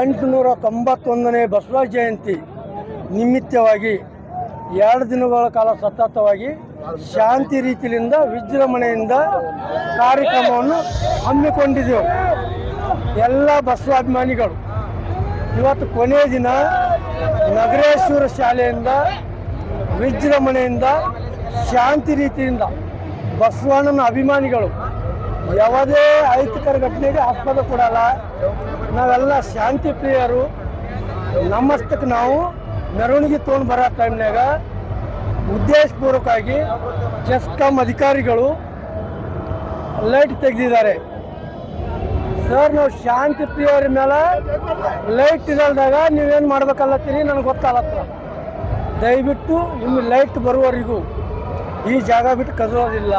ಎಂಟುನೂರ ತೊಂಬತ್ತೊಂದನೇ ಬಸವ ಜಯಂತಿ ನಿಮಿತ್ತವಾಗಿ ಎರಡು ದಿನಗಳ ಕಾಲ ಸತತವಾಗಿ ಶಾಂತಿ ರೀತಿಯಿಂದ ವಿಜೃಂಭಣೆಯಿಂದ ಕಾರ್ಯಕ್ರಮವನ್ನು ಹಮ್ಮಿಕೊಂಡಿದ್ದೆವು. ಎಲ್ಲ ಬಸವಾಭಿಮಾನಿಗಳು. ಇವತ್ತು ಕೊನೆಯ ದಿನ ನಗರೇಶ್ವರ ಶಾಲೆಯಿಂದ, ವಿಜೃಂಭಣೆಯಿಂದ, ಶಾಂತಿ ರೀತಿಯಿಂದ ಬಸವಣ್ಣನ ಅಭಿಮಾನಿಗಳು ಯಾವುದೇ ಅಹಿತಕರ ಘಟನೆಗೆ ಆಸ್ಪದ ಕೊಡಲ್ಲ. ನಾವೆಲ್ಲ ಶಾಂತಿ ಪ್ರಿಯರು. ನಮ್ಮಷ್ಟಕ್ಕೆ ನಾವು ಮೆರವಣಿಗೆ ತೊಗೊಂಡು ಬರೋ ಟೈಮ್ನಾಗ ಉದ್ದೇಶಪೂರ್ವಕವಾಗಿ ಚೆಸ್ಕಾಂ ಅಧಿಕಾರಿಗಳು ಲೈಟ್ ತೆಗೆದಿದ್ದಾರೆ. ಸರ್ ನಾವು ಶಾಂತಿ ಪ್ರಿಯರ ಮೇಲೆ ಲೈಟ್ ಇರಲ್ದಾಗ ನೀವೇನು ಮಾಡ್ಬೇಕಲ್ಲತ್ತೀರಿ? ನನಗೆ ಗೊತ್ತಾಗತ್ತ ದಯವಿಟ್ಟು ನಿಮ್ಮ ಲೈಟ್ ಬರುವವರೆಗೂ ಈ ಜಾಗ ಬಿಟ್ಟು ಕದರೋದಿಲ್ಲ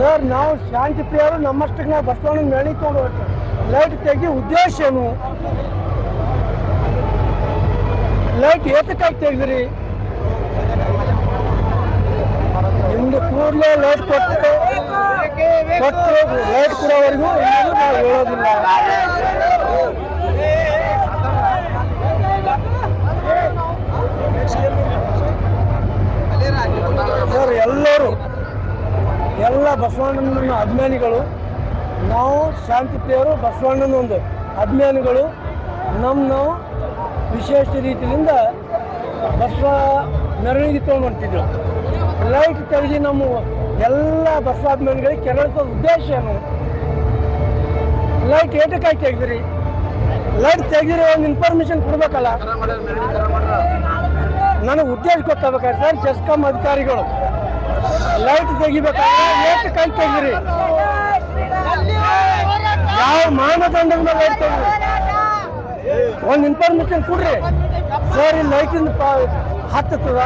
ಸರ್ ನಾವು ಶಾಂತಿ ಪ್ರಿಯರು ನಮ್ಮಷ್ಟಕ್ಕೆ ನಾವು ಬಸವಣ್ಣ ಮೆಳಿ ತೊಗೊಂಡು ಹೋಗ್ತೀವಿ ಲೈಟ್ ತೆಗಿ ಉದ್ದೇಶ ಏನು ಲೈಟ್ ಏತಕ್ಕಾಗಿ ತೆಗೆದ್ರಿ ಇಂದು ಕೂಡಲೇ ಲೈಟ್ ಕೊಟ್ಟು ಕೊಟ್ಟು ಲೈಟ್ ಕೊಡೋವರೆಗೂ ಇನ್ನೂ ನಾವು ಹೇಳೋದಿಲ್ಲ ಸರ್ ಎಲ್ಲರೂ ಎಲ್ಲ ಬಸವಣ್ಣನ ಅಭಿಮಾನಿಗಳು, ನಾವು ಶಾಂತಿ ಪ್ರಿಯರು ಬಸವಣ್ಣನ ಒಂದು ಅಭಿಮಾನಿಗಳು. ನಮ್ಮ ವಿಶೇಷ ರೀತಿಯಿಂದ ಬಸವ ಮೆರವಣಿಗೆ ತೊಗೊಂಡು ಹೊಂಟಿದ್ದೆವು ಲೈಟ್ ತೆಗೆದು ನಮ್ಮ ಎಲ್ಲ ಬಸವಾಭಿಮಾನಿಗಳಿಗೆ ಕೆರಳಿಸೋ ಉದ್ದೇಶ ಏನು? ಲೈಟ್ ಏಟಕ್ಕಾಗಿ ತೆಗೆದ್ರಿ. ಲೈಟ್ ತೆಗೆದಿರೋ ಒಂದು ಇನ್ಫಾರ್ಮೇಶನ್ ಕೊಡ್ಬೇಕಲ್ಲ? ನನಗೆ ಉದ್ದೇಶ ಗೊತ್ತಾಗಬೇಕಾದ್ರೆ ಸರ್ ಜೆಸ್ಕಾಂ ಅಧಿಕಾರಿಗಳು. ಲೈಟ್ ತೆಗಿಬೇಕಾದ್ರೆ ಕೈ ತೆಗಿರಿ. ಯಾವ ಮಾನದಂಡದ ಮೇಲೆ ಲೈಟ್ ಒಂದು ಇನ್ಫಾರ್ಮೇಶನ್ ಕೊಡ್ರಿ. ಸರ್ ಈ ಲೈಟಿಂದ ಹತ್ತದ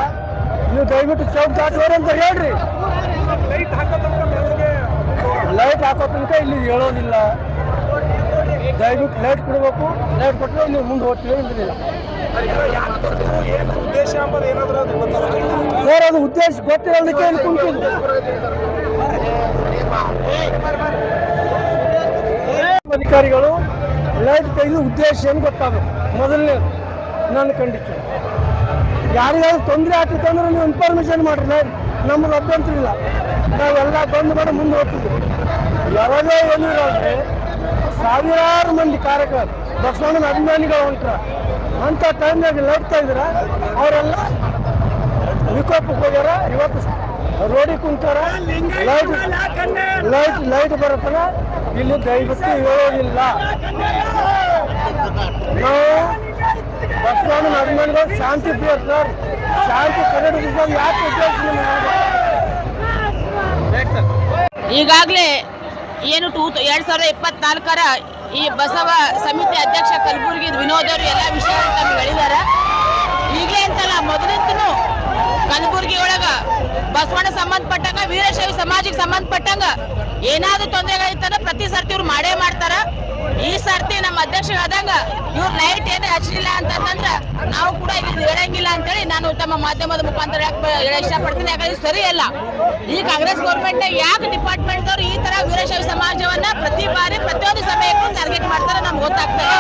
ನೀವು ದಯವಿಟ್ಟು ಚೌಕ್ ದಾಟುವರಿ ಅಂತ ಹೇಳ್ರಿ. ಲೈಟ್ ಹಾಕೋ ತನಕ ಇಲ್ಲಿ ಹೇಳೋದಿಲ್ಲ. ದಯವಿಟ್ಟು ಲೈಟ್ ಕೊಡಬೇಕು. ಲೈಟ್ ಕೊಟ್ಟರೆ ಇಲ್ಲಿ ಮುಂದೆ ಹೋಗ್ತೀವಿ ಇಲ್ಲಿಲ್ಲ ಏನಾದರೂ ಅದು ಗೊತ್ತಾಗುತ್ತೆ ಸರ್ ಅದು ಉದ್ದೇಶ ಗೊತ್ತಿರೋದಕ್ಕೆ ಇಲ್ಲಿ ಕುಂತಿದ್ದು ಅಧಿಕಾರಿಗಳು ಲೈಟ್ ತೆಗೆದು ಉದ್ದೇಶ ಏನು ಗೊತ್ತಾಗಬೇಕು. ಮೊದಲನೇ ನನ್ನ ಕಂಡೀಷನ್ ಯಾರಿಗಾದ್ರು ತೊಂದರೆ ಆಗ್ತಿತ್ತು ಅಂದ್ರೆ ನೀವು ಇನ್ಫಾರ್ಮೇಶನ್ ಮಾಡ್ರಿ. ಲೈಟ್ ನಮ್ಗೆ ಅಭ್ಯಂತರ ಇಲ್ಲ. ನಾವೆಲ್ಲ ಬಂದು ಮಾಡಿ ಮುಂದೆ ಹೋಗ್ತಿದ್ವಿ. ಯಾವಾಗ ಏನು ಇರೋದ್ರೆ ಸಾವಿರಾರು ಮಂದಿ ಕಾರ್ಯಕರ್ತರು ಬಸವಣ್ಣನ ಅಭಿಮಾನಿಗಳು ಹೊಂಟ್ರ ಅಂಥ ಟೈಮ್ನಾಗ ಲೈಟ್ ಇದ್ರ, ಅವರೆಲ್ಲ ವಿಕೋಪಕ್ಕೆ ಹೋಗ್ಯಾರ. ಇವತ್ತು ರೋಡಿಗೆ ಕುಂತಾರ. ಲೈಟ್ ಲೈಟ್ ಲೈಟ್ ಬರತ್ತಲ್ಲ. ಇಲ್ಲಿ ದಯವಿಟ್ಟು ಹೇಳೋದಿಲ್ಲ. ನಾವು ಬಸವಣ್ಣನ ಅಭಿಮಾನಿಗಳು ಶಾಂತಿ ಪ್ರಿಯ ಸರ್. ಶಾಂತಿ ಕನ್ನಡ ಯಾಕೆ ಉದ್ದೇಶ ಈಗಾಗಲೇ ಏನು ಟೂ ಎರಡ್ ಸಾವಿರದ ಇಪ್ಪತ್ನಾಲ್ಕರ ಈ ಬಸವ ಸಮಿತಿ ಅಧ್ಯಕ್ಷ ಕಲಬುರಗಿ ಅವರು ಎಲ್ಲ ಬಸವಣ್ಣ ಸಂಬಂಧಪಟ್ಟಂಗ, ವೀರಶೈವ ಸಮಾಜಕ್ಕೆ ಸಂಬಂಧಪಟ್ಟಂಗ ಏನಾದ್ರೂ ತೊಂದರೆಗಳಿತ್ತಂದ್ರೆ ಪ್ರತಿ ಸರ್ತಿ ಇವ್ರು ಮಾಡೇ ಮಾಡ್ತಾರ. ಈ ಸರ್ತಿ ನಮ್ಮ ಅಧ್ಯಕ್ಷರಾದಂಗ ಇವ್ರು ಲೈಟ್ ಏನು ಹಚ್ಚಲಿಲ್ಲ ಅಂತಂದ್ರೆ ನಾವು ಕೂಡ ಇದು ಹೇಳಂಗಿಲ್ಲ ಅಂತೇಳಿ ನಾನು ತಮ್ಮ ಮಾಧ್ಯಮದ ಮುಖಾಂತರ ಇಷ್ಟಪಡ್ತೀನಿ. ಯಾಕಂದ್ರೆ ಸರಿ ಅಲ್ಲ. ಈ ಕಾಂಗ್ರೆಸ್ ಗೌರ್ಮೆಂಟ್ ಯಾಕೆ ಡಿಪಾರ್ಟ್ಮೆಂಟ್ ದವ್ರು ಈ ತರ ವೀರಶೈವ ಸಮಾಜವನ್ನ ಪ್ರತಿ ಬಾರಿ, ಪ್ರತಿಯೊಂದು ಸಮಯಕ್ಕೂ ಟಾರ್ಗೆಟ್ ಮಾಡ್ತಾರೆ ನಮ್ಗೆ ಗೊತ್ತಾಗ್ತದೆ.